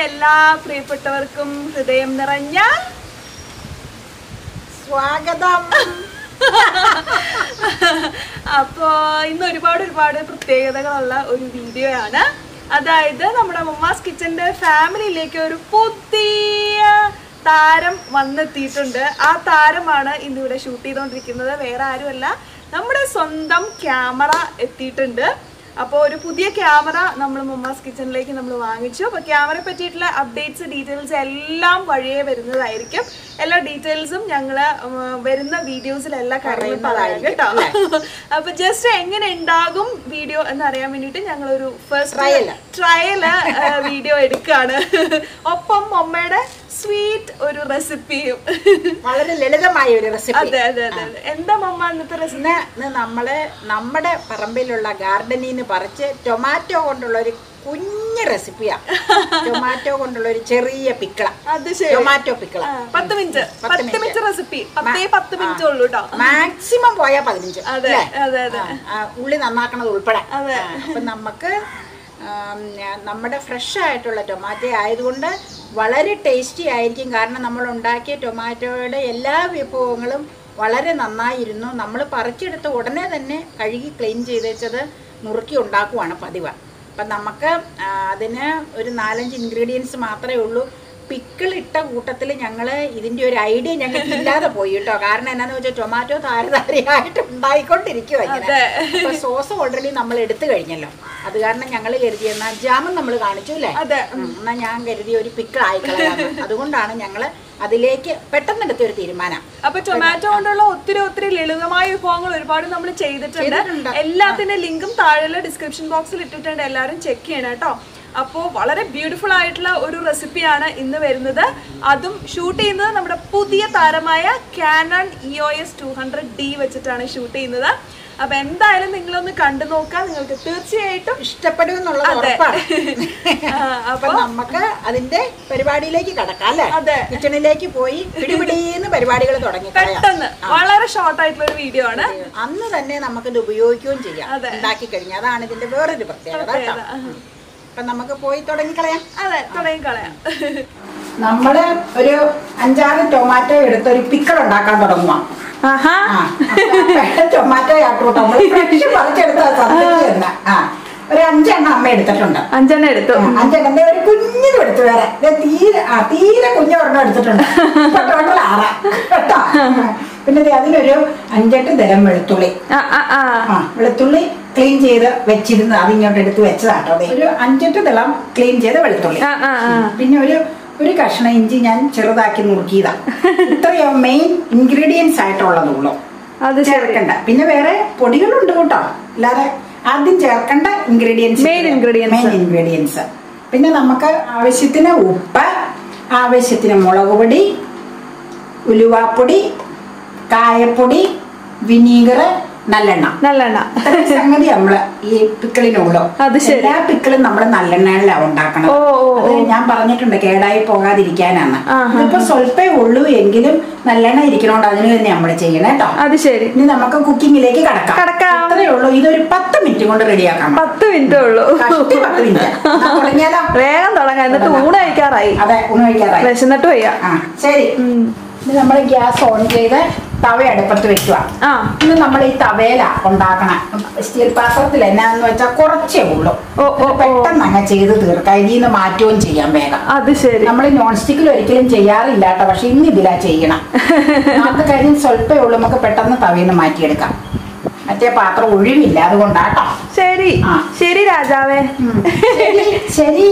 എല്ലാ പ്രിയപ്പെട്ടവർക്കും ഹൃദയം നിറഞ്ഞ സ്വാഗതം. അപ്പോ ഇന്ന് ഒരുപാട് ഒരുപാട് പ്രത്യേകതകളുള്ള ഒരു വീഡിയോ ആണ് അതായത് നമ്മുടെ മമ്മാസ് കിച്ചന്റെ ഫാമിലിയിലേക്ക് ഒരു പുതിയ താരം വന്നെത്തിയിട്ടുണ്ട്. ആ താരമാണ് ഇന്നിവിടെ ഷൂട്ട് ചെയ്തുകൊണ്ടിരിക്കുന്നത് വേറെ ആരുമല്ല. നമ്മുടെ സ്വന്തം ക്യാമറ എത്തിയിട്ടുണ്ട്. അപ്പോൾ ഒരു പുതിയ ക്യാമറ നമ്മൾ മുമ്മാസ് കിച്ചണിലേക്ക് നമ്മൾ വാങ്ങിച്ചു. അപ്പോൾ ക്യാമറയെ പറ്റിയിട്ടുള്ള അപ്ഡേറ്റ്സ് ഡീറ്റെയിൽസ് എല്ലാം വഴിയേ വരുന്നതായിരിക്കും. എല്ലാ ഡീറ്റെയിൽസും ഞങ്ങൾ വരുന്ന വീഡിയോസിലെല്ലാ കാര്യങ്ങളും പറയാം കേട്ടോ. അപ്പോൾ ജസ്റ്റ് എങ്ങനെ ഉണ്ടാകും വീഡിയോ എന്ന് അറിയാൻ വേണ്ടിയിട്ട് ഞങ്ങൾ ഒരു ഫസ്റ്റ് ട്രയൽ വീഡിയോ എടുക്കുകയാണ് ഒപ്പം അമ്മയുടെ സ്വീറ്റ് ഒരു റെസിപ്പിയും വളരെ ലളിതമായ ഒരു റെസിപ്പി അതെ അതെ അതെ. എന്താ മമ്മ ഇന്നത്തെ റെസിപ്പി നമ്മൾ നമ്മുടെ പറമ്പിലുള്ള ഗാർഡനിൽ നിന്ന് പറിച്ച് ടൊമാറ്റോ കൊണ്ടുള്ള ഒരു കുഞ്ഞ് റെസിപ്പിയാ ടൊമാറ്റോ കൊണ്ടുള്ള ഒരു ചെറിയ പിക്കള. അത് ടൊമാറ്റോ പിക്കള. പത്ത് മിനിറ്റ്. പത്ത് മിനിറ്റ്. റെസിപ്പി പത്തേ പത്ത് മിനിറ്റ് ഉള്ളൂ കേട്ടോ മാക്സിമം പോയാ പതിനഞ്ച്. അതെ അതെ അതെ. ഉള്ളി നന്നാക്കണത് ഉൾപ്പെടെ. അതെ. അപ്പൊ നമുക്ക് നമ്മുടെ ഫ്രഷ് ആയിട്ടുള്ള ടൊമാറ്റോ ആയതുകൊണ്ട് വളരെ ടേസ്റ്റി ആയിരിക്കും. കാരണം നമ്മൾ ഉണ്ടാക്കിയ ടൊമാറ്റോയുടെ എല്ലാ വിഭവങ്ങളും വളരെ നന്നായിരുന്നു. നമ്മൾ പറിച്ചെടുത്ത് ഉടനെ തന്നെ കഴുകി ക്ലീൻ ചെയ്ത് വെച്ചത് നുറുക്കി ഉണ്ടാക്കുവാണ് പതിവ്. അപ്പം നമുക്ക് അതിന് ഒരു നാലഞ്ച് ഇൻഗ്രീഡിയൻസ് മാത്രമേ ഉള്ളൂ. പിക്കിൾ ഇട്ട കൂട്ടത്തിൽ ഞങ്ങൾ ഇതിന്റെ ഒരു ഐഡിയ ഞങ്ങൾക്ക് ഇല്ലാതെ പോയി കേട്ടോ. കാരണം എന്നാന്ന് വെച്ചാൽ ടൊമാറ്റോ താരതാരയായിട്ട് അതെ. സോസ് ഓൾറെഡി നമ്മൾ എടുത്തു കഴിഞ്ഞല്ലോ. അത് കാരണം ഞങ്ങൾ കരുതി എന്നാൽ ജാമും നമ്മൾ കാണിച്ചു അല്ലേ? എന്നാൽ ഞാൻ കരുതി ഒരു പിക്കിൾ ആയിക്കളയാണ് അതുകൊണ്ടാണ് ഞങ്ങൾ അതിലേക്ക് പെട്ടെന്ന് എടുത്ത ഒരു തീരുമാനം. അപ്പൊ ടൊമാറ്റോ കൊണ്ടുള്ള ഒത്തിരി ഒത്തിരി ലളിതമായ വിഭവങ്ങൾ ഒരുപാട് നമ്മൾ ചെയ്തിട്ടുണ്ട്. ചെയ്തിട്ടുണ്ട്. എല്ലാത്തിന്റെ ലിങ്കും താഴെ ഡിസ്ക്രിപ്ഷൻ ബോക്സിൽ ഇട്ടിട്ടുണ്ട്. എല്ലാവരും ചെക്ക് ചെയ്യണം കേട്ടോ. അപ്പോൾ വളരെ ബ്യൂട്ടിഫുൾ ആയിട്ടുള്ള ഒരു റെസിപ്പിയാണ് ഇന്ന് വരുന്നത്. അതും ഷൂട്ട് ചെയ്യുന്നത് നമ്മുടെ പുതിയ താരമായ Canon E O S two hundred D വെച്ചിട്ടാണ് ഷൂട്ട് ചെയ്യുന്നത്. അപ്പൊ എന്തായാലും നിങ്ങളൊന്ന് കണ്ടു നോക്കാം. നിങ്ങൾക്ക് തീർച്ചയായിട്ടും ഇഷ്ടപ്പെടും എന്നുള്ളത് അപ്പൊ നമുക്ക് അതിന്റെ പരിപാടിയിലേക്ക് കടക്കാം അല്ലേ? അതെ. കിച്ചണിലേക്ക് പോയി പിടിപിടിന്ന് പരിപാടികൾ തുടങ്ങി പെട്ടെന്ന്. വളരെ ഷോർട്ട് ആയിട്ടുള്ള ഒരു വീഡിയോ ആണ്. അന്ന് തന്നെ നമുക്കിത് ഉപയോഗിക്കുകയും ചെയ്യാം. ഉണ്ടാക്കി കഴിഞ്ഞാൽ അതാണ് ഇതിന്റെ വേറൊരു പ്രത്യേകത. അപ്പൊ നമുക്ക് പോയി തുടങ്ങിക്കളയാം. അതെ തുടങ്ങി കളയാം നമ്മൾ ഒരു അഞ്ചാറ് ടൊമാറ്റോ എടുത്ത് ഒരു പിക്കൾ ഉണ്ടാക്കാൻ തുടങ്ങുക ടൊമാറ്റോ ആട്ടോ നമ്മൾ ഫ്രഷ് പറിച്ചെടുത്ത ആ ഒരു അഞ്ചെണ്ണം അമ്മ എടുത്തിട്ടുണ്ട്. അഞ്ചെണ്ണം എടുത്തു. ആ, ഒരു ഒരു കുഞ്ഞിനും എടുത്തു വേറെ. ഞാൻ തീരെ ആ തീരെ കുഞ്ഞു ഒരെണ്ണം എടുത്തിട്ടുണ്ട് ആറാ. കേട്ടോ? പിന്നെ അതിനൊരു അതിലൊരു അഞ്ചെട്ട് തരം വെളുത്തുള്ളി. വെളുത്തുള്ളി ക്ലീൻ ചെയ്ത് വെച്ചിരുന്ന് അതിങ്ങോട്ട് എടുത്ത് വെച്ചതാട്ടോ ഒരു അഞ്ചെട്ട് തിളം ക്ലീൻ ചെയ്ത വെളുത്തുള്ളി. പിന്നെ ഒരു ഒരു കഷ്ണ ഇഞ്ചി ഞാൻ ചെറുതാക്കി നുറുക്കിയതാ. ഇത്രയോ മെയിൻ ഇൻഗ്രീഡിയൻസ് ആയിട്ടുള്ളതുള്ളൂ. അത് ചേർക്കണ്ട. പിന്നെ വേറെ പൊടികളുണ്ട് കേട്ടോ. അല്ലാതെ ആദ്യം ചേർക്കേണ്ട ingredients Main ingredients. Main ingredients പിന്നെ നമുക്ക് ആവശ്യത്തിന് ഉപ്പ് ആവശ്യത്തിന് മുളക് പൊടി ഉലുവാപ്പൊടി കായപ്പൊടി വിനീഗർ നല്ലെണ്ണ. നല്ലെണ്ണ. സംഗതി നമ്മൾ ഈ പിക്കിളിനുള്ളൂ അത്. എല്ലാ പിക്കിളും നമ്മൾ നല്ലെണ്ണയിലാണ് ഉണ്ടാക്കണം ഞാൻ പറഞ്ഞിട്ടുണ്ട് കേടായി പോകാതിരിക്കാനാണ്. ഇപ്പൊ സ്വല്പേ ഉള്ളൂ എങ്കിലും നല്ലെണ്ണ ഇരിക്കണോണ്ട് അതിന് തന്നെ നമ്മൾ ചെയ്യണം കേട്ടോ അത് ശരി. ഇനി നമുക്ക് കുക്കിങ്ങിലേക്ക് കടക്കാം. കടക്കാം. ഇത്രയേ ഉള്ളൂ. ഇതൊരു പത്ത് മിനിറ്റ് കൊണ്ട് റെഡിയാക്കാം. പത്ത് മിനിറ്റേ ഉള്ളൂ. പത്ത് മിനിറ്റ്. തുടങ്ങിയാലോ? വേഗം തുടങ്ങാം. എന്നിട്ട് ഊണ് കഴിക്കാറായി. അതെ ഊണ് കഴിക്കാറായി. വിശന്നിട്ട് വയ്യ. ആ ശരി. നമ്മൾ ഗ്യാസ് ഓൺ ചെയ്ത് തവ അടുപ്പത്ത് വെക്കുക. ഇന്ന് നമ്മൾ ഈ തവേല ഉണ്ടാക്കണം. സ്റ്റീൽ പാത്രത്തിൽ എന്നാന്ന് വെച്ചാൽ കുറച്ചേ ഉള്ളൂ. പെട്ടെന്ന് അങ്ങ് ചെയ്ത് തീർക്കാം. ഇതിൽ നിന്ന് മാറ്റുകയും ചെയ്യാം വേഗം. അത് ശരി. നമ്മൾ നോൺ സ്റ്റിക്കിൽ ഒരിക്കലും ചെയ്യാറില്ല കേട്ടോ പക്ഷെ ഇന്ന് ഇതിലാ ചെയ്യണം. അത് കാര്യം സ്വല്പേ ഉള്ളൂ നമുക്ക് പെട്ടെന്ന് തവയിൽ നിന്ന് മാറ്റിയെടുക്കാം. മറ്റേ പാത്രം ഒഴിവില്ല അതുകൊണ്ടാട്ടോ. ശരി. ശരി രാജാവേ. ശരി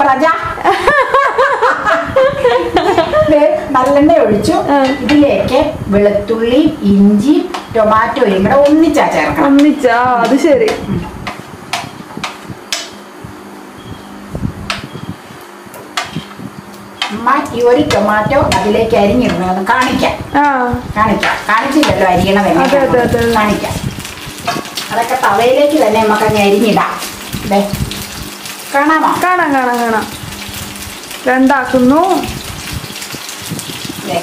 പ്രജ. നല്ലെണ്ണ ഒഴിച്ചു ഇതിലേക്ക് വെളുത്തുള്ളി ഇഞ്ചി ടൊമാറ്റോയും കൂടെ ഒന്നിച്ചാ ചേർക്കണം. ഒന്നിച്ചാ? അത് ശരി. അമ്മ ഈ ഒരു ടൊമാറ്റോ അതിലേക്ക് അരിഞ്ഞിടുന്നത് കാണിക്കാം. കാണിക്കാം. കാണിച്ചില്ലല്ലോ അതെ, കാണിക്കാം. അതൊക്കെ തവയിലേക്ക് തന്നെ നമുക്ക് അങ്ങ് അരിഞ്ഞിടാം. കാണാമോ? കാണാം കാണാം കാണാം. രണ്ടാക്കുന്നു. ദേ.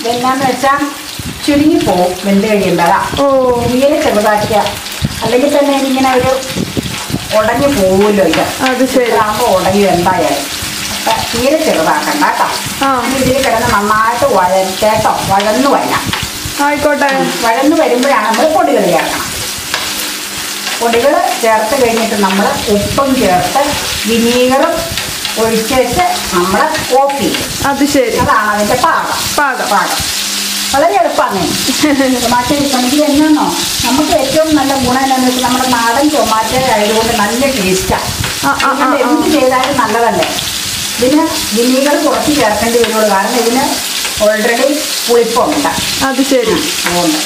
ഇതെന്നാന്ന് വെച്ചാ ചുരുങ്ങി പോവും വെന്ത് കഴിയുമ്പോഴാ. ഓ. ഇങ്ങനെ ചെറുതാക്കുക അല്ലെങ്കിൽ തന്നെ ഇങ്ങനെ ഒരു ഉടഞ്ഞു പോവുമല്ലോ ഇത്. അത് ശരി. ഉടങ്ങി എന്തായാലും. അപ്പം തീരെ ചെറുതാക്കണ്ട കേട്ടോ. ഇതിൽ കിടന്ന് നന്നായിട്ട് വഴറ്റേട്ടോ. വഴന്നു വരണം ആയിക്കോട്ടെ. വഴന്നു വരുമ്പോഴാണ് നമ്മൾ പൊടികൾ ചേർക്കണം. പൊടികൾ ചേർത്ത് കഴിഞ്ഞിട്ട് നമ്മൾ ഉപ്പും ചേർത്ത് വിനീഗറും നമ്മൾ ഓഫ് ചെയ്യും. അത് ശരി. അതാണ് അതിന്റെ പാകം പാകം പാകം വളരെ എളുപ്പമാണ് ടൊമാറ്റോ എനിക്ക് എന്നാന്നോ? നമുക്ക് ഏറ്റവും നല്ല ഗുണം എന്താണെന്ന് വെച്ചാൽ നമ്മുടെ നാടൻ ടൊമാറ്റോ ആയതുകൊണ്ട് നല്ല ടേസ്റ്റാണ്. എന്ത് ചെയ്താലും നല്ലതല്ലേ. ഇതിന് വിനീഗർ കുറച്ച് ചേർക്കേണ്ടി വരുള്ളൂ. കാരണം ഇതിന് ഓൾറെഡി പുളിപ്പുണ്ട്. അത് ശരി. അതുകൊണ്ട്.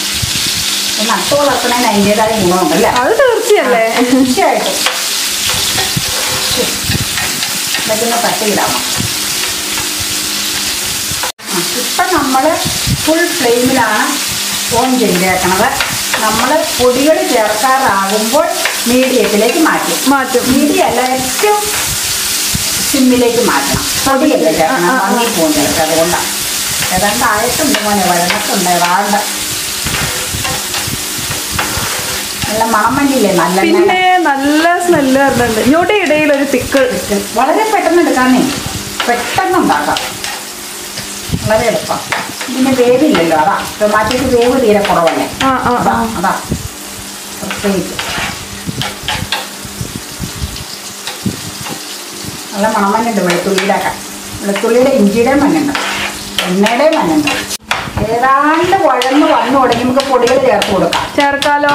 നട്ടു വളർത്തുന്നതിന് അതിന്റെതായ ഗുണമുണ്ടല്ലേ? അത് തീർച്ചയല്ലേ? തീർച്ചയായിട്ടും. ഇതൊക്കെ തട്ടിയിടാമോ? ഇപ്പം നമ്മൾ ഫുൾ ഫ്ലെയിമിലാണ് ഓൺ ചെയ്തേക്കണത് നമ്മൾ പൊടികൾ ചേർക്കാറാകുമ്പോൾ മീഡിയത്തിലേക്ക് മാറ്റും. മാറ്റും. മീഡിയ അല്ല ഏറ്റവും സിമ്മിലേക്ക് മാറ്റണം. പൊടിയല്ലേ ചേർക്കണം അങ്ങനെ ആ, ആ. മങ്ങി പോകും ചിലർക്ക് അതുകൊണ്ടാണ്. ഏതാണ്ട് ആയിട്ടുണ്ട് മോനെ വഴങ്ങത്തുണ്ട് ഏതാണ്ട് നല്ല മണം മഞ്ഞില്ലേ നല്ല പിന്നെ നല്ല സ്മെല്ല് വരുന്നുണ്ട് ഇങ്ങോട്ട് ഇടയിൽ ഒരു തിക്ക്. വളരെ പെട്ടെന്ന് എടുക്കാനേ പെട്ടെന്ന് ഉണ്ടാക്കാം. വളരെ എളുപ്പം. ഇതിന് വേവില്ലല്ലോ അതാ. ടൊമാറ്റോക്ക് വേവ് തീരെ കുറവല്ലേ? അതാ പ്രത്യേകിച്ച്. നല്ല വെളുത്തുള്ളിയുടെ ഒക്കെ വെളുത്തുള്ളിയുടെ ഇഞ്ചിയുടെ മഞ്ഞുണ്ട്. എണ്ണയുടെയും മഞ്ഞുണ്ട്. ഏതാണ്ട് വഴന്ന് വന്നു തുടങ്ങി നമുക്ക് പൊടികൾ ചേർത്ത് കൊടുക്കാം. ചേർക്കാലോ?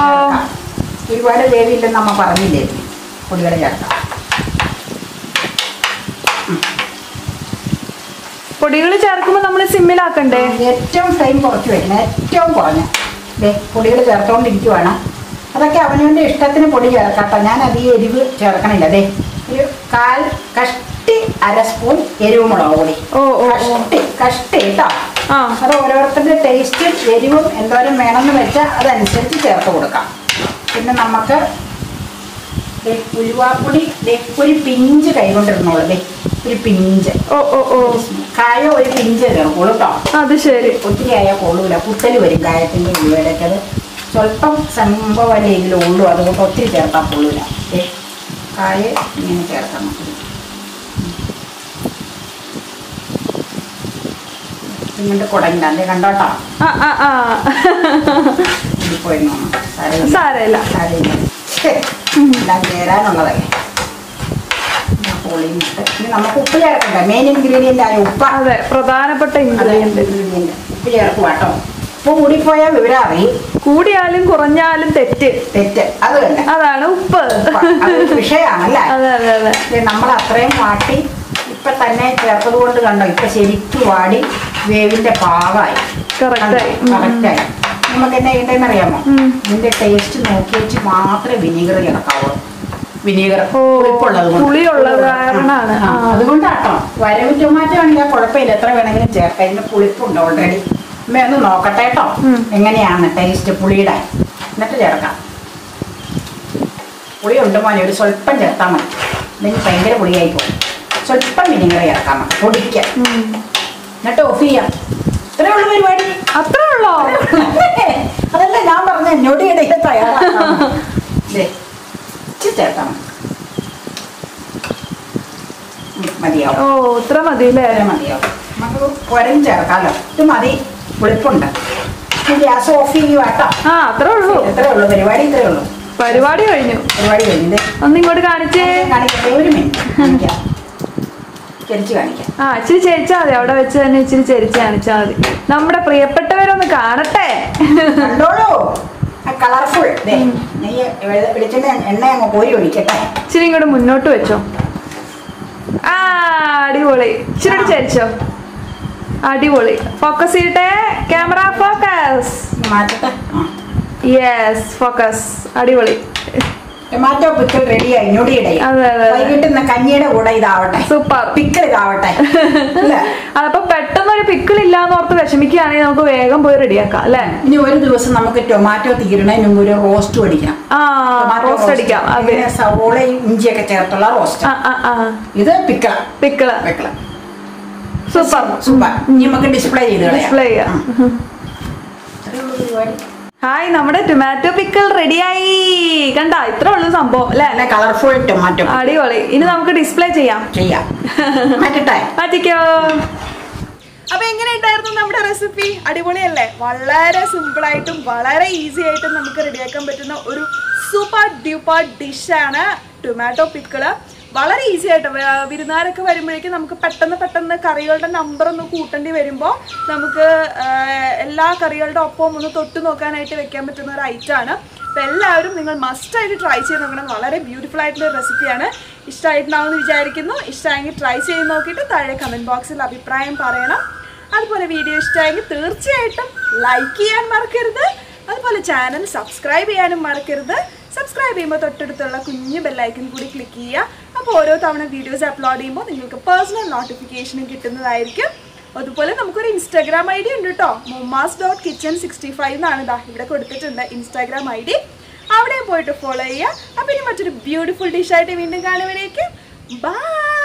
ഒരുപാട് വേവില്ലെന്ന് അമ്മ പറഞ്ഞില്ലേ? പൊടികൾ ചേർക്കാം. പൊടികൾ ചേർക്കുമ്പോൾ നമ്മൾ സിമ്മിലാക്കണ്ടേ? ഏറ്റവും ഫ്ലെയിം കുറച്ച് വെക്കണം. ഏറ്റവും കുറഞ്ഞ. ദേ പൊടികൾ ചേർത്തുകൊണ്ടിരിക്കുവാണ് അതൊക്കെ അവനവന്റെ ഇഷ്ടത്തിന് പൊടി ചേർക്കാട്ടോ. ഞാൻ അധികം എരിവ് ചേർക്കണില്ല. ദേ ഒരു കാൽ കഷ്ടി അര സ്പൂൺ എരിവ് മുളക് പൊടി. ഓ ഓ ഓ. കഷ്ടി കഷ്ടി കേട്ടോ. ആ. അത് ഓരോരുത്തരുടെ ടേസ്റ്റും എരിവും എന്തോരം വേണമെന്ന് വെച്ചാൽ അതനുസരിച്ച് ചേർത്ത് കൊടുക്കാം. പിന്നെ നമുക്ക് ഉലുവാപ്പൊടി ഒരു പിഞ്ച് കൈകൊണ്ടിരുന്നോളൂ ഒരു പിഞ്ച്. ഓ ഓ ഓ. കായ ഒരു പിഞ്ച് ചേർക്കുള്ളൂ കേട്ടോ അത് ശരി. ഒത്തിരി ആയാൽ കൊള്ളൂല കുത്തൽ വരും കായത്തിന്റെ ഉലുവയുടെയൊക്കെ അത് സ്വല്പം സംഭവമല്ലേ ഇതിലുള്ളൂ അതുകൊണ്ട് ഒത്തിരി ചേർത്താൽ കൊള്ളൂല. കായ ഇങ്ങനെ ചേർക്കണം ഇങ്ങോട്ട് കുടങ്ങില്ല അല്ലേ കണ്ടോട്ടോ. സാരമില്ല. സാരമില്ല. എല്ലാം ചേരാനുള്ളതല്ലേ പൊളിയിട്ട് ഇനി നമുക്ക് ഉപ്പ് ചേർക്കണ്ട? മെയിൻ ഇൻഗ്രീഡിയന്റ് ആയ ഉപ്പ. അതെ പ്രധാനപ്പെട്ട ഇൻഗ്രീഡിയന്റ് ഇൻഗ്രീഡിയന്റ് ഉപ്പ് ചേർക്കുക കേട്ടോ ഉപ്പ് കൂടിപ്പോയാൽ വിവരം അറിയും കൂടിയാലും കുറഞ്ഞാലും തെറ്റ്. തെറ്റ്. അത് തന്നെ. അതാണ് ഉപ്പ്. വിഷയമാണല്ലേ? നമ്മൾ അത്രയും വാട്ടി ഇപ്പൊ തന്നെ ചേർത്തത് കൊണ്ട്? കണ്ടോ ഇപ്പൊ ശരിക്കും വാടി വേവിന്റെ പാകമായി കറക്റ്റായി. കറക്റ്റായി നമുക്ക് എന്നാ ചെയ്യേണ്ടതെന്ന് അറിയാമോ? ഇതിന്റെ ടേസ്റ്റ് നോക്കി വെച്ച് മാത്രമേ വിനീഗർ ചേർക്കാവൂ വിനീഗർ. അതുകൊണ്ടാട്ടോ. വരവ് ടൊമാറ്റോ ആണെങ്കിൽ കുഴപ്പമില്ല. എത്ര വേണമെങ്കിലും ചേർക്കാം. ഇതിന് പുളിപ്പുണ്ട് ഓൾറെഡി അമ്മ ഒന്ന് നോക്കട്ടെ കേട്ടോ. എങ്ങനെയാണ് ടേസ്റ്റ് പുളിയുടെ? എന്നിട്ട് ചേർക്കാം. പുളി ഉണ്ട് മോനെ. ഒരു സ്വല്പം ചേർത്താൽ മതി. അല്ലെങ്കിൽ ഭയങ്കര പുളിയായി പോകും. സ്വല്പം വിനീഗർ ചേർക്കാം മതി. പൊടിക്കാം. എന്നിട്ട് ഓഫ് ചെയ്യാം. ഇത്രേ ഉള്ളൂ പരിപാടി. അത്രേ ഉള്ളോ. ഇടയിൽ തയ്യാറാക്കാം മതിയാവും. ഓ ഇത്ര മതി അല്ലേ മതിയാവും. നമുക്ക് പുരം ചേർക്കാമല്ലോ ഇത് മതി. പുളിപ്പുണ്ട് ഇനി ഗ്യാസ് ഓഫ് ചെയ്യുവാട്ടോ ആ അത്രേ ഉള്ളൂ. ഇത്രേ ഉള്ളൂ. പരിപാടി ഇത്രേ ഉള്ളൂ. പരിപാടി കഴിഞ്ഞു. പരിപാടി കഴിഞ്ഞത് ഒന്ന് ഇങ്ങോട്ട് കാണിച്ചേ. കാണിക്കട്ടെ. ഒരു മിനിറ്റ്. കാണിക്കാം. ആ ഇച്ചിരി ചെരിച്ചാൽ മതി. അവിടെ വെച്ച് തന്നെ ഇച്ചിരി ചെരിച്ച് കാണിച്ചാൽ മതി. നമ്മുടെ പ്രിയപ്പെട്ടവരൊന്ന് കാണട്ടെ. കണ്ടോളൂ. കളർഫുൾ നെയ്യ് വെളിച്ചെണ്ണ എണ്ണ അങ്ങ് കോരി ഒഴിക്കട്ടെ. ഇച്ചിരി ഇങ്ങോട്ട് മുന്നോട്ട് വെച്ചോ. ആ അടിപൊളി. ഇച്ചിരി ചരിച്ചോ. അടിപൊളി. ഫോക്കസ് ചെയ്യട്ടെ. Camera focus. യെസ് ഫോക്കസ് അടിപൊളി. ടൊമാറ്റോ പിക്കിൾ റെഡിയായി ഞൊടിയിടയിൽ അതെ, അതെ, അതെ. വൈകിട്ട് കഞ്ഞിയുടെ കൂടെ ഇതാവട്ടെ. സൂപ്പർ. പിക്കിൾ ഇതാവട്ടെ. അതപ്പോ പെട്ടെന്ന് ഒരു പിക്കിൾ ഇല്ലാന്ന് ഓർത്ത് വിഷമിക്കുകയാണെങ്കിൽ നമുക്ക് വേഗം പോയി റെഡിയാക്കാം അല്ലെ? ഇനി ഒരു ദിവസം നമുക്ക് ടൊമാറ്റോ തീരണതിന് മുമ്പ് ഒരു റോസ്റ്റ് അടിക്കാം. റോസ്റ്റ് അടിക്കാം സവോളയും ഇഞ്ചിയൊക്കെ ചേർത്തുള്ള റോസ്റ്റ് ഇത് പിക്കിള പിക്കിള പിക്കിള സൂപ്പർ. സൂപ്പർ. ഇനി നമുക്ക് ഡിസ്പ്ലേ ചെയ്ത് ഡിസ്പ്ലേ ചെയ്യാം. ഹായ് നമ്മുടെ ടൊമാറ്റോ പിക്കിൾ റെഡിയായി കണ്ട ഇത്ര ഉള്ളു സംഭവം അല്ലേ? കളർഫുൾ ടൊമാറ്റോ അടിപൊളി. ഇനി നമുക്ക് ഡിസ്പ്ലേ ചെയ്യാം. ചെയ്യാം. മാറ്റിക്കോ അപ്പൊ എങ്ങനെയുണ്ടായിരുന്നു നമ്മുടെ റെസിപ്പി അടിപൊളിയല്ലേ? വളരെ സിമ്പിൾ ആയിട്ടും വളരെ ഈസി ആയിട്ടും നമുക്ക് റെഡിയാക്കാൻ പറ്റുന്ന ഒരു സൂപ്പർ ഡ്യൂപ്പർ ഡിഷാണ് ടൊമാറ്റോ പിക്കിൾ വളരെ ഈസി ആയിട്ട്. വിരുന്നാരൊക്കെ വരുമ്പോഴേക്കും നമുക്ക് പെട്ടെന്ന് പെട്ടെന്ന് കറികളുടെ നമ്പർ ഒന്ന് കൂട്ടേണ്ടി വരുമ്പോൾ നമുക്ക് എല്ലാ കറികളുടെ ഒപ്പം ഒന്ന് തൊട്ട് നോക്കാനായിട്ട് വെക്കാൻ പറ്റുന്ന ഒരു ഐറ്റമാണ് അപ്പോൾ എല്ലാവരും നിങ്ങൾ മസ്റ്റായിട്ട് ട്രൈ ചെയ്ത് നോക്കണം. വളരെ ബ്യൂട്ടിഫുൾ ആയിട്ടുള്ള റെസിപ്പിയാണ് ഇഷ്ടമായിട്ടുണ്ടാവുമെന്ന് വിചാരിക്കുന്നു. ഇഷ്ടമായെങ്കിൽ ട്രൈ ചെയ്ത് നോക്കിയിട്ട് താഴെ കമന്റ് ബോക്സിൽ അഭിപ്രായം പറയണം. അതുപോലെ വീഡിയോ ഇഷ്ടമായെങ്കിൽ തീർച്ചയായിട്ടും ലൈക്ക് ചെയ്യാൻ മറക്കരുത്. അതുപോലെ ചാനൽ സബ്സ്ക്രൈബ് ചെയ്യാനും മറക്കരുത്. സബ്സ്ക്രൈബ് ചെയ്യുമ്പോൾ തൊട്ടടുത്തുള്ള കുഞ്ഞു ബെല്ലൈക്കൻ കൂടി ക്ലിക്ക് ചെയ്യുക. അപ്പോൾ ഓരോ തവണ വീഡിയോസ് അപ്ലോഡ് ചെയ്യുമ്പോൾ നിങ്ങൾക്ക് പേഴ്സണൽ നോട്ടിഫിക്കേഷനും കിട്ടുന്നതായിരിക്കും. അതുപോലെ നമുക്കൊരു ഇൻസ്റ്റാഗ്രാം ഐ ഡി ഉണ്ട് കേട്ടോ moms dot kitchen sixty five എന്നാണ് ഇതാ ഇവിടെ കൊടുത്തിട്ടുണ്ട് ഇൻസ്റ്റാഗ്രാം ഐ ഡി അവിടെ പോയിട്ട് ഫോളോ ചെയ്യുക. അപ്പം ഇനി മറ്റൊരു ബ്യൂട്ടിഫുൾ ഡിഷായിട്ട് വീണ്ടും കാണുവരേക്കും. ബൈ